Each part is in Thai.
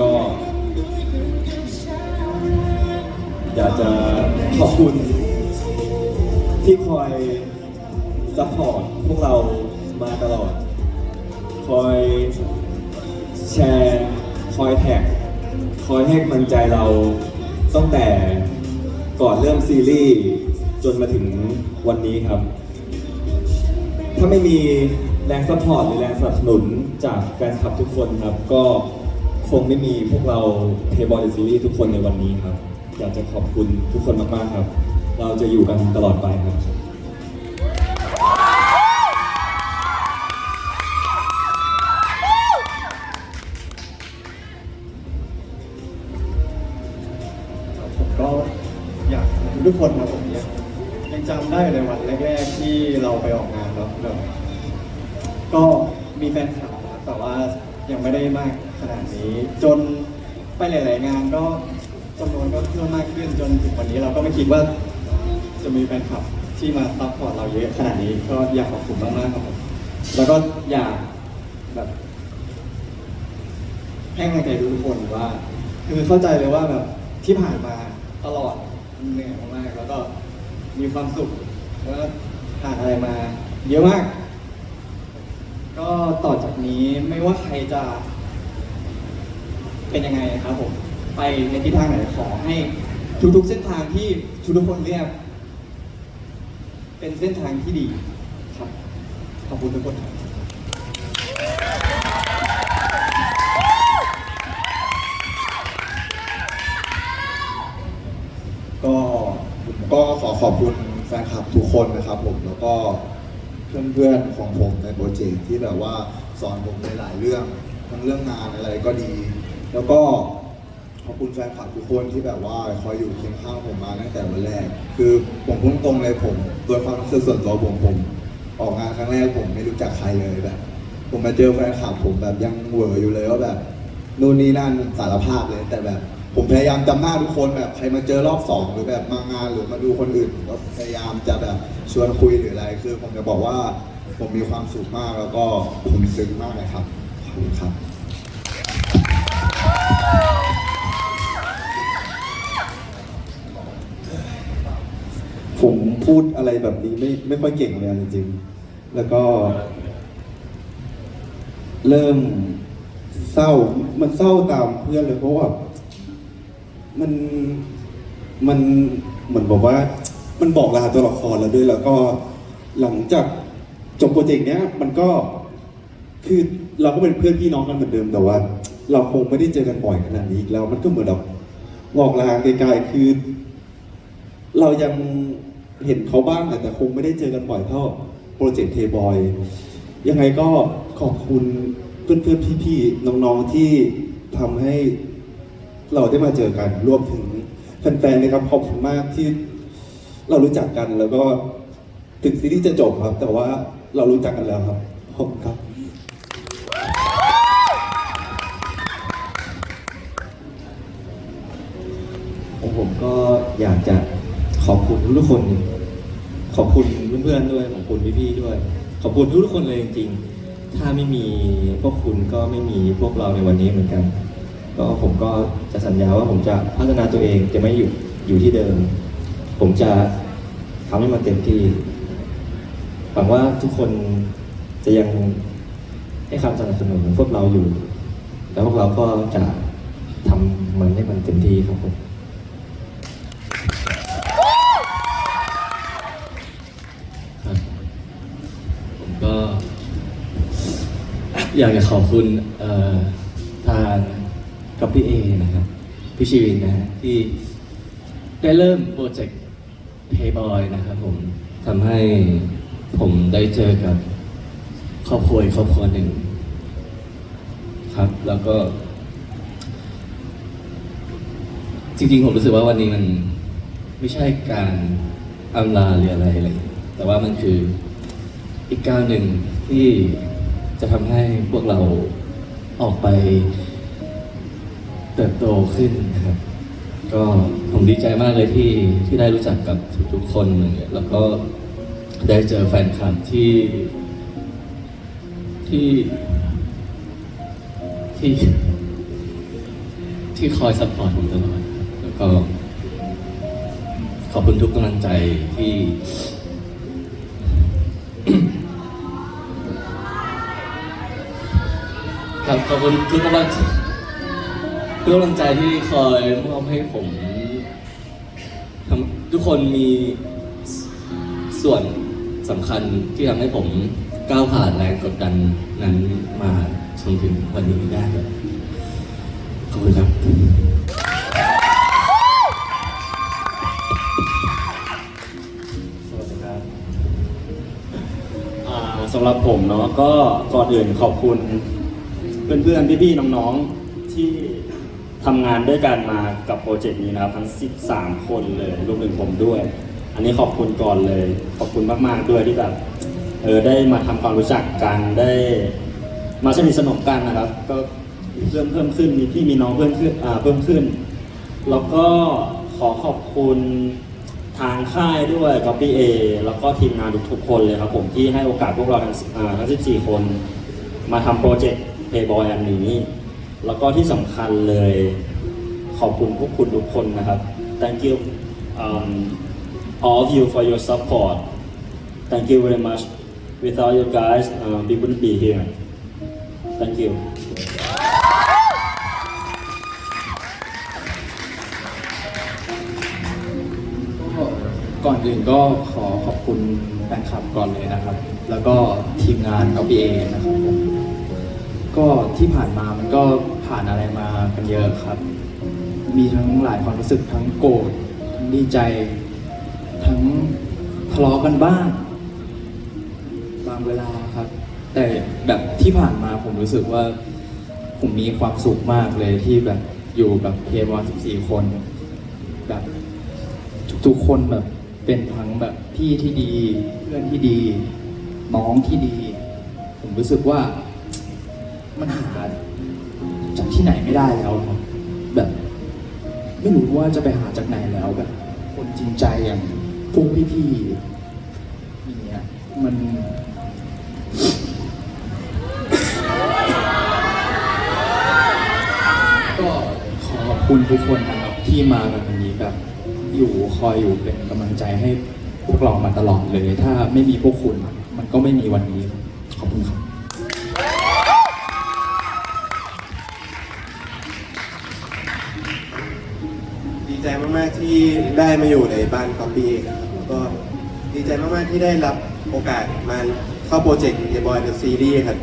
ก็ อยากจะขอบคุณที่คอยซัพพอร์ตพวกเรามาตลอด คอยแชร์ คอยแท็ก คอยให้กำลังใจเราตั้งแต่ก่อนเริ่มซีรีส์จนมาถึงวันนี้ครับ ถ้าไม่มีแรงซัพพอร์ตหรือแรงสนับสนุนจากแฟนคลับทุกคนครับก็ คงไม่มีพวกเราเทบอลซีรีส์ทุกคนในวันนี้ครับ อยากจะขอบคุณทุกคนมากๆครับ เราจะอยู่กันตลอดไปครับ นี้ จนไปหลาย ๆ งานก็จำนวนก็เพิ่มมากขึ้นจนถึงวันนี้เราก็ไม่คิดว่า จะมีแฟนคลับที่มาซัพพอร์ตเราเยอะขนาดนี้ก็อยากขอบคุณมาก ๆ ครับผมแล้วก็อยากแบบให้กำลังใจทุกคนว่า คือเข้าใจเลยว่าแบบที่ผ่านมาตลอดเหนื่อยมากๆแล้วก็มีความสุขแล้วก็ผ่านอะไรมา เยอะมาก ก็ต่อจากนี้ไม่ว่าใครจะ เป็นยังไงครับผมไปในทิศทางไหนขอให้ทุกๆเส้นทางที่ทุกคนเรียก เป็นเส้นทางที่ดีครับขอบคุณทุกคนครับก็ผมก็ขอขอบคุณแฟนคลับทุกคนนะครับผมแล้วก็เพื่อนๆของผมในโปรเจกต์ที่แบบว่าสอนผมในหลายเรื่อง ทั้งเรื่องงานอะไรก็ดี แล้วก็ขอบคุณแฟนคลับทุกคนที่แบบว่าคอยอยู่เคียงข้างผมมาตั้งแต่วันแรก คือผมพุ่งตรงเลยผมโดยความรู้สึกส่วนตัวผมผม ออกงานครั้งแรกผมไม่รู้จักใครเลยแบบ ผมมาเจอแฟนคลับผมแบบยังเหวออยู่เลยว่าแบบนู่นนี่นั่นสารภาพเลย แต่แบบ ผมพยายามจำหน้าทุกคนแบบใครมาเจอรอบสองหรือแบบมางานหรือมาดูคนอื่นผมก็พยายามจะแบบชวนคุยหรืออะไรคือ ผมจะบอกว่าผมมีความสุขมากแล้วก็ผมซึ้งมากเลยครับขอบคุณครับ พูดอะไรแบบนี้ไม่ไม่ค่อยเก่งเลยอะจริงๆ แล้วก็ เริ่มเศร้า มันเศร้าตามเพื่อนเลยเพราะว่า มันมันเหมือนบอกว่า มันบอกลาตัวละครแล้วด้วย แล้วก็หลังจากจบโปรเจกต์เนี้ย มันก็คือเราก็เป็นเพื่อนพี่น้องกันเหมือนเดิมแต่ว่า เราคงไม่ได้เจอกันบ่อยขนาดนี้อีกแล้วมันก็เหมือนแบบบอกลาไกลๆคือ เรายัง เห็นเขาบ้างแหละแต่คงไม่ได้เจอกันบ่อยเท่าโปรเจกต์เทบอยยังไงก็ขอบคุณเพื่อนๆพี่ๆน้องๆที่ทำให้เราได้มาเจอกันรวมถึงแฟนๆนะครับขอบคุณมากที่เรารู้จักกันแล้วก็ถึงซีรีส์จะจบครับ แต่ว่าเรารู้จักกันแล้วครับขอบคุณครับ ของผมก็อยากจะ ขอบคุณทุกคน ขอบคุณเพื่อนๆด้วย ขอบคุณพี่ๆด้วย ขอบคุณทุกๆคนเลยจริงๆ ถ้าไม่มีพวกคุณก็ไม่มีพวกเราในวันนี้เหมือนกัน ก็ผมก็จะสัญญาว่าผมจะพัฒนาตัวเองจะไม่อยู่อยู่ที่เดิม ผมจะทำให้มันเต็มที่หวังว่าทุกคนจะยังให้คำสนับสนุนพวกเราอยู่ แล้วพวกเราก็จะทำมันให้มันเต็มที่ครับผม ครับผมก็ อยากจะขอบคุณเอ่อทางกับพี่เอนะครับ พี่ชีวินนะที่ได้เริ่มโปรเจกต์ Payboy นะครับผมทำให้ผมได้เจอกับครอบครัวครอบครัวหนึ่งครับ แล้วก็ จริงๆ ผมรู้สึกว่าวันนี้มันไม่ใช่การอำลาหรืออะไรเลย แต่ว่ามันคืออีกก้าวหนึ่งที่ จะทำให้พวกเราออกไปเติบโตขึ้นนะครับ ก็ผมดีใจมากเลยที่ที่ได้รู้จักกับทุกๆคนเนี่ยแล้วก็ได้เจอแฟนคลับที่ที่ที่ที่คอยซัพพอร์ตผมตลอดแล้วก็ขอบคุณทุกกำลังใจที่ ครับขอบคุณทุกกำลังทุกกำลังใจที่คอยมอบให้ผมทำทุกคนมีส่วนสำคัญที่ทำให้ผมก้าวผ่านแรงกดดันนั้นมาจนถึงวันนี้ได้ขอบคุณครับสำหรับผมเนาะก็ก่อนอื่นขอบคุณ เพื่อนๆ พี่ๆ น้องๆ ที่ทำงานด้วยกันมากับโปรเจกต์นี้นะครับ ทั้ง 13 คนเลยรวมถึงผมด้วย อันนี้ขอบคุณก่อนเลย ขอบคุณมากๆด้วยที่แบบเออได้มาทำความรู้จักกันได้มาสนิทสนมกันนะครับ ก็เพื่อนเพิ่มขึ้นมีพี่มีน้องเพิ่มขึ้นอ่าเพิ่มขึ้น แล้วก็ขอขอบคุณทางค่ายด้วย Copy A แล้วก็ทีมงานทุกๆคนเลยครับผมที่ให้โอกาสพวกเราทั้งอ่าทั้ง 14 คน มาทำโปรเจกต์ Playboy อันนี้ แล้วก็ที่สำคัญเลยขอบคุณพวกคุณทุกคนนะครับ thank you um, all of you for your support thank you very much without you guys um, we wouldn't be here thank you ก่อนอื่นก็ขอขอบคุณแฟนคลับก่อนเลยนะครับ แล้วก็ทีมงานกับพีเอนะครับผม ก็ที่ผ่านมามันก็ผ่านอะไรมากันเยอะครับ มีทั้งหลายความรู้สึกทั้งโกรธทั้งดีใจ ทั้งทะเลาะกันบ้าง บางเวลาครับ แต่แบบที่ผ่านมาผมรู้สึกว่า ผมมีความสุขมากเลยที่แบบอยู่กับเพียบอล14คน แบบทุกๆคนแบบเป็นทั้งแบบพี่ที่ดี เพื่อนที่ดี น้องที่ดี ผมรู้สึกว่า มันหาจากที่ไหนไม่ได้แล้วครับแบบ ไม่รู้ว่าจะไปหาจากไหนแล้วแบบ คนจริงใจอย่างพวกพี่ๆอย่เงี้ยมันก็ขอขอบคุณทุกคนนะครับที่มากันวันนี้แบบ อยู่คอยอยู่เป็นกำลังใจให้พวกเรามาตลอดเลย ถ้าไม่มีพวกคุณ มันก็ไม่มีวันนี้ ขอบคุณครับ ที่ได้มาอยู่ในบ้านคอปปี้นะครับแล้วก็ดีใจมากๆที่ได้รับโอกาสมาเข้าโปรเจกต์ The Boy The Series ครับ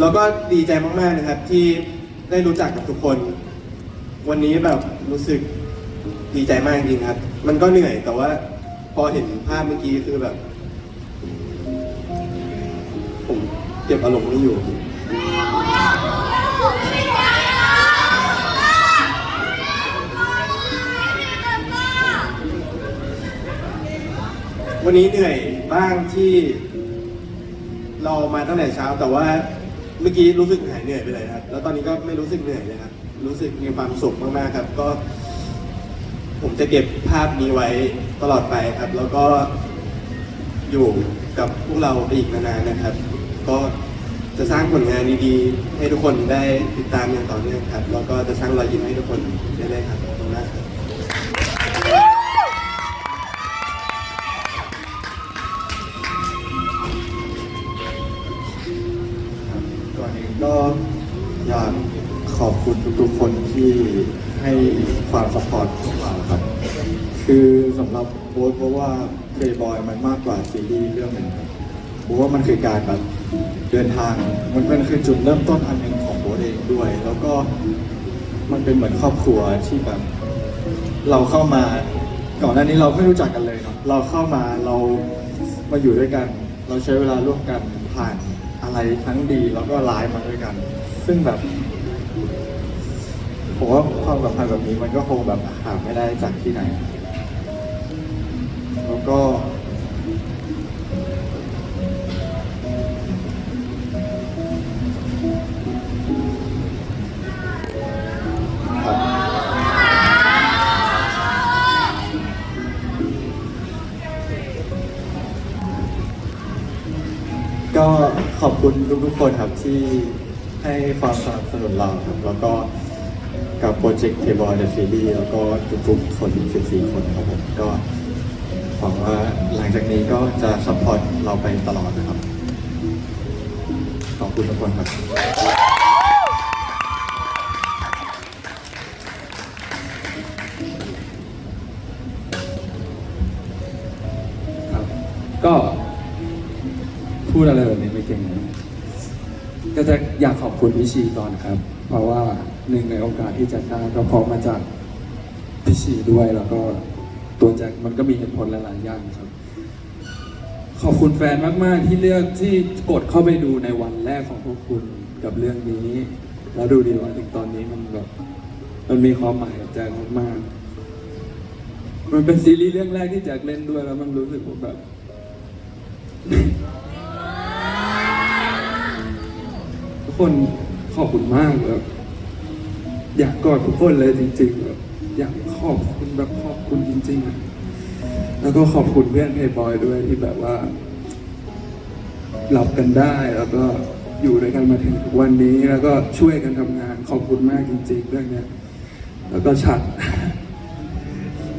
แล้วก็ดีใจมากๆนะครับที่ได้รู้จักกับทุกคน วันนี้แบบรู้สึกดีใจมากจริงครับ มันก็เหนื่อยแต่ว่าพอเห็นภาพเมื่อกี้คือแบบผมเก็บอารมณ์ไม่อยู่ วันนี้เหนื่อยบ้างที่เรามาตั้งแต่เช้า แต่ว่าเมื่อกี้รู้สึกหายเหนื่อยไปเลยครับ แล้วตอนนี้ก็ไม่รู้สึกเหนื่อยเลยครับ รู้สึกมีความสุขมากๆครับ ก็ ผมจะเก็บภาพนี้ไว้ตลอดไปครับ แล้วก็อยู่กับพวกเราไปอีกนานๆนะครับ ก็จะสร้างผลงานดีๆ ให้ทุกคนได้ติดตามอย่างต่อเนื่องครับ แล้วก็จะสร้างรอยยิ้มให้ทุกคนได้เลยครับขอบคุณมากครับ ก็อยากขอบคุณทุกๆคนที่ให้ความสปอร์ตพวกเราครับ คือสำหรับโบ๊ทเพราะว่าเพย์บอยมันมากกว่าซีรีส์เรื่องหนึ่งครับเพราะว่ามันคือการแบบเดินทางมันเป็นคือจุดเริ่มต้นอันหนึ่งของโบ๊ทเองด้วย แล้วก็มันเป็นเหมือนครอบครัวที่แบบ เราเข้ามาก่อนหน้านี้เราไม่รู้จักกันเลยเนาะเราเข้ามาเรามาอยู่ด้วยกัน เราใช้เวลาร่วมกันผ่าน อะไรทั้งดีแล้วก็ร้ายมาด้วยกัน ซึ่งแบบผมว่าความสัมพันธ์แบบนี้มันก็คงแบบหาไม่ได้จากที่ไหน แล้วก็ คุณทุกๆคนครับที่ให้ความสนับสนุนเราครับแล้วก็กับโปรเจกต์ K-Boy The Series แล้วก็ทุกๆคน14 คนครับผมก็หวังว่าหลังจากนี้ก็จะซัพพอร์ตเราไปตลอดนะครับ ขอบคุณทุกคนครับก็พูดอะไรแบบนี้ เก่งนะก็จะอยากขอบคุณพี่ชีก่อนครับ เพราะว่าหนึ่งในโอกาสที่จัดได้ก็เพราะมาจากพี่ชีด้วยแล้วก็ตัวแจ็คมันก็มีเหตุผลหลายๆอย่างครับ ขอบคุณแฟนมาก ๆ ที่เลือกที่กดเข้าไปดูในวันแรกของพวกคุณกับเรื่องนี้ แล้วดูดีว่าถึงตอนนี้มันแบบมันมีความหมายกับแจ็คมากๆมันเป็นซีรีส์เรื่องแรกที่แจ็คเล่นด้วยแล้วมันรู้สึกว่าแบบ คนขอบคุณมากแบบอยากกอดทุกคนเลยจริงๆแบบอยากขอบคุณแบบขอบคุณจริงๆอะแล้วก็ขอบคุณเพื่อนเพย์บอยด้วยที่แบบว่าหลับกันได้แล้วก็อยู่ด้วยกันมาถึงวันนี้แล้วก็ช่วยกันทำงานขอบคุณมากจริง ๆ เรื่องนี้แล้วก็ชัด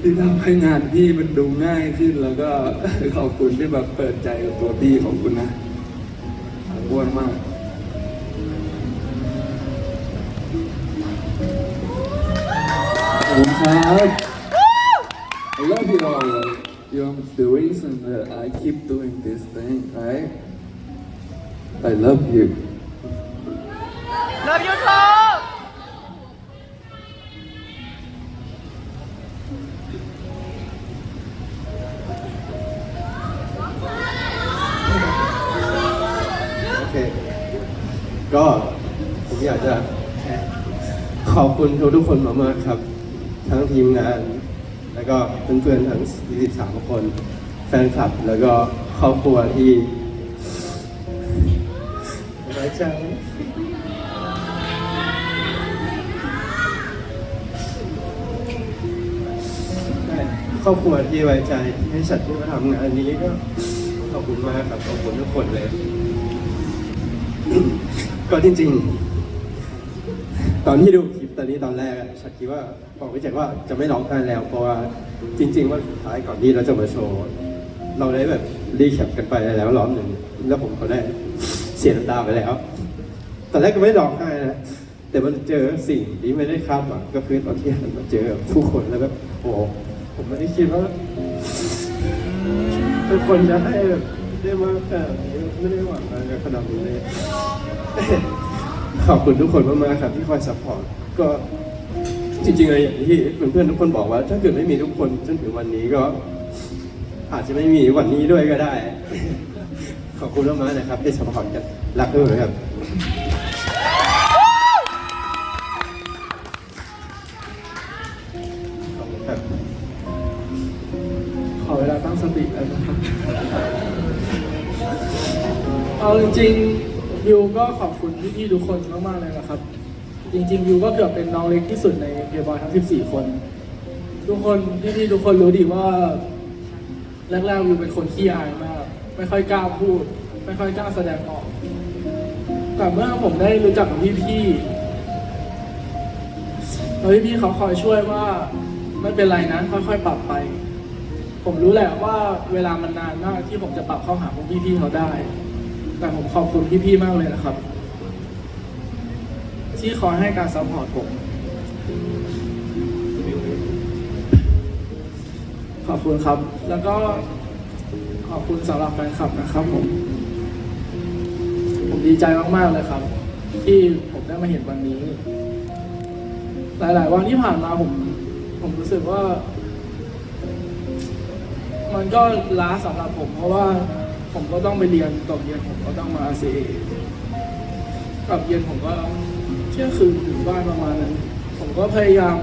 ที่ทำให้งานพี่มันดูง่ายขึ้นแล้วก็ขอบคุณที่แบบเปิดใจกับตัวพี่ของคุณนะอ้วนมาก ขอบคุณครับ I love you all like, you're the reason that I keep doing this thing right I love you Love you too โอเคก็ผมอยากจะขอบคุณทุกทุกๆคนมากๆครับ ทั้งทีมงาน แล้วก็เพื่อนๆทั้ง43คน แฟนคลับ แล้วก็ครอบครัวที่ไว้ใจครอบครัวที่ไว้ใจให้ฉันได้มาทำงานนี้ก็ขอบคุณมากครับขอบคุณทุกคนเลย ก็จริงๆ ตอนที่ดูคลิป ตอนนี้ตอนแรกฉันคิดว่าบอกพี่แจ็คว่าจะไม่ร้องไห้แล้ว เพราะว่าจริง ๆ ว่าสุดท้ายก่อนที่เราจะมาโชว์เราได้แบบรีแคปกันไปแล้วร้อบหนึ่งแล้วผมก็ได้เสียน้ำตาไปแล้วตอนแรกก็ไม่ร้องไห้นะแต่มันเจอสิ่งที่ไม่ได้คาดหวังก็คือตอนที่หันมาเจอผู้คนแล้วแบบโอ้ผมไม่ได้คิดว่าทุกคนจะให้แบบได้มากขนาดนี้ไม่ได้หวังอะไรขนาดนี้เลย ขอบคุณทุกคนมากๆครับที่คอยซัพพอร์ตก็จริงๆเลยอย่างที่เพื่อนๆทุกคนบอกว่า ถ้าเกิดไม่มีทุกคนจนถึงวันนี้ก็ อาจจะไม่มีวันนี้ด้วยก็ได้ ขอบคุณมากๆนะครับที่ซัพพอร์ตกันรักด้วยนะครับขอเวลาตั้งสตินะครับเอาจริงๆ ยูก็ขอบคุณพี่ๆทุกคนมากๆเลยนะครับ จริงๆยูก็เกือบเป็นน้องเล็กที่สุดในเพียบอยทั้ง 14 คน ทุกคนพี่ๆทุกคนรู้ดีว่าแรกๆยูเป็นคนขี้อายมาก ไม่ค่อยกล้าพูด ไม่ค่อยกล้าแสดงออก แต่เมื่อผมได้รู้จักกับพี่ๆแล้วพี่ๆเขาคอยช่วยว่าไม่เป็นไรนะค่อยๆปรับไป ผมรู้แหละว่าเวลามันนานมากที่ผมจะปรับเข้าหาพวกพี่ๆเขาได้ แต่ผมขอบคุณพี่ๆมากเลยนะครับ ที่คอยให้การซัพพอร์ตผม ขอบคุณครับ แล้วก็ขอบคุณสำหรับแฟนคลับนะครับผม ผมดีใจมากๆเลยครับ ที่ผมได้มาเห็นวันนี้ หลาย ๆ วันที่ผ่านมาผม ผมรู้สึกว่า มันก็ล้าสำหรับผมเพราะว่า ผมก็ต้องไปเรียนตกเย็นผมก็ต้องมาเซกลับเย็นผมก็เที่ยงคืนถึงบ้านประมาณนั้น ผมก็พยายาม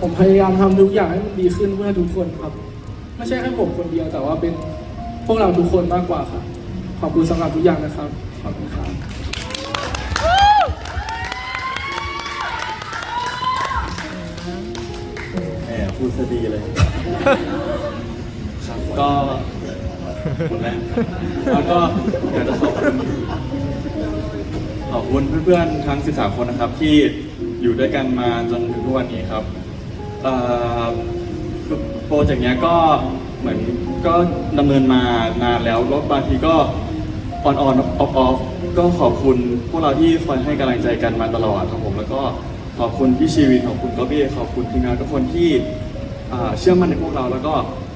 ผมพยายามทำทุกอย่างให้มันดีขึ้นเพื่อทุกคนครับ ไม่ใช่แค่ผมคนเดียวแต่ว่าเป็นพวกเราทุกคนมากกว่าครับ ขอบคุณสำหรับทุกอย่างนะครับ ขอบคุณครับ ดซะดีเลยก็หมดแล้วแล้วก็อยากจะขอบคุณขอบคุณเพื่อนๆทั้ง 13 คนนะครับ ที่อยู่ด้วยกันมาจนถึงทุกวันนี้ครับเอ่อคือโปรเจกต์เนี้ยก็เหมือนก็ดำเนินมานานแล้วแล้วบางทีก็ออนออนออฟออฟก็ขอบคุณพวกเราที่คอยให้กำลังใจกันมาตลอดครับผมแล้วก็ขอบคุณพี่ชีวินขอบคุณก็พี่ขอบคุณทีมงานทุกคนที่อ่า เชื่อมั่นในพวกเราแล้วก็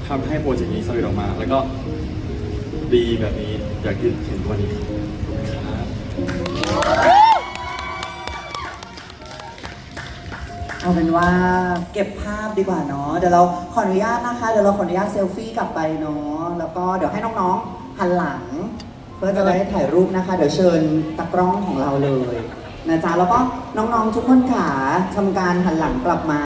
ทำให้โปรเจกต์นี้สำเร็จออกมา แล้วก็ดีแบบนี้อยากที่เห็นทุกวันนี้ครับเอาเป็นว่าเก็บภาพดีกว่าเนาะเดี๋ยวเราขออนุญาตนะคะเดี๋ยวเราขออนุญาตเซลฟี่กลับไปเนาะแล้วก็เดี๋ยวให้น้องๆหันหลัง เพื่อจะได้ถ่ายรูปนะคะ เดี๋ยวเชิญตากล้องของเราเลยนะจ๊ะแล้วก็น้องๆทุกคนค่ะทำการหันหลังกลับมา